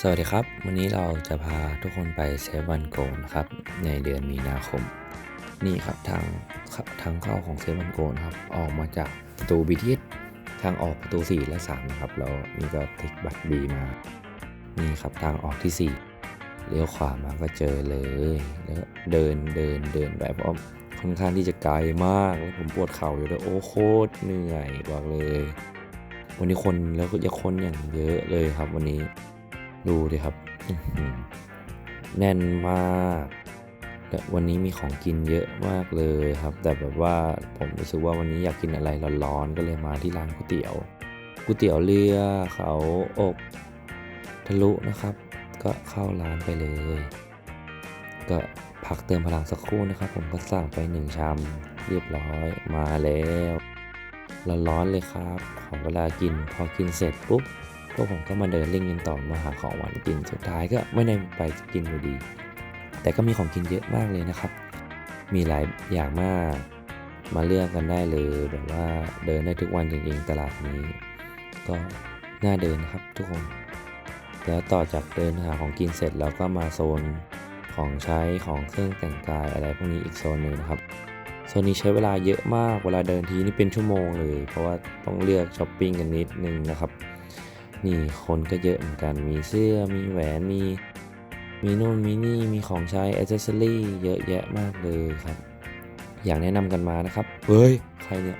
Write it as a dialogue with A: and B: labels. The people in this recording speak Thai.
A: สวัสดีครับ วันนี้เราจะพาทุกคนไปเซเว่นโกนะครับ ในเดือนมีนาคม นี่ครับทางทางเข้าของเซเว่นโกนะครับ ออกมาจากประตูบีทีทางออกประตู 4 และ3นะครับแล้วนี่ก็ติ๊กบัตรบีมา นี่ครับทางออกที่ 4 เลี้ยวขวามาก็เจอเลยแล้วเดินเดินเดินแบบว่าค่อนข้างที่จะไกลมากแล้วผมปวดเข่าอยู่ด้วยโอ้โคตรเหนื่อยบอกเลย วันนี้คนแล้วก็จะคนอย่างเยอะเลยครับวันนี้ ดูดิครับแน่นมากและวันนี้มีของกินเยอะมากเลยครับ แต่แบบว่าผมรู้สึกว่าวันนี้อยากกินอะไรร้อนๆก็เลยมาที่ร้านก๋วยเตี๋ยวก๋วยเตี๋ยวเรือเขาอกทะลุนะครับ ก็เข้าร้านไปเลย ก็พักเติมพลังสักครู่นะครับ ผมก็สั่งไปหนึ่งชามเรียบร้อยมาแล้วร้อนๆเลยครับ ขอเวลากินพอกินเสร็จปุ๊บ พวกผมก็มาเดินเล่นกันต่อมาหาของหวานกินสุดท้ายก็ไม่ได้ไปกินอยู่ดี แต่ก็มีของกินเยอะมากเลยนะครับ มีหลายอย่างมาก มาเลือกกันได้เลยแบบว่าเดินได้ทุกวันจริงๆตลาดนี้ ก็น่าเดินนะครับทุกคน แล้วต่อจากเดินหาของกินเสร็จเราก็มาโซนของใช้ของเครื่องแต่งกายอะไรพวกนี้อีกโซนหนึ่งนะครับโซนนี้ใช้เวลาเยอะมากเวลาเดินทีนี่เป็นชั่วโมงเลย เพราะว่าต้องเลือกช้อปปิ้งกันนิดนึงนะครับ นี่คนก็เยอะเหมือนกัน มีเสื้อ มีแหวน มี มีนู่นมีนี่ มีของใช้อ c c e s s o r y เยอะแยะมากเลยครับ อยากแนะนำกันมานะครับ เฮ้ย ใครเนี่ย